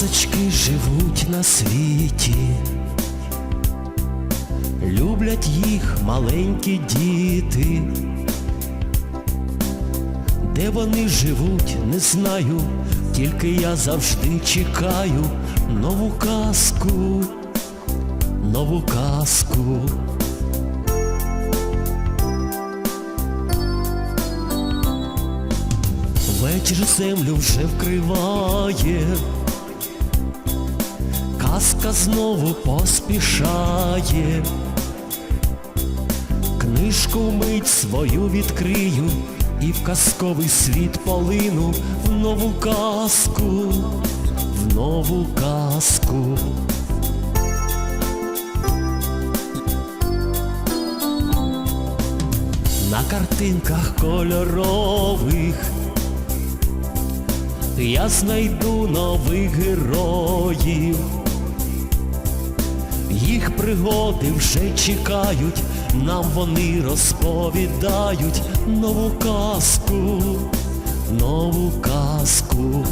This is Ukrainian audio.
вони живуть на світі, люблять їх маленькі діти. Де вони живуть, не знаю, тільки я завжди чекаю нову казку, нову казку. Вечір землю вже вкриває, казка знову поспішає. Книжку мить свою відкрию і в казковий світ полину в нову казку, в нову казку. На картинках кольорових я знайду нових героїв. Пригоди вже чекають, нам вони розповідають нову казку, нову казку.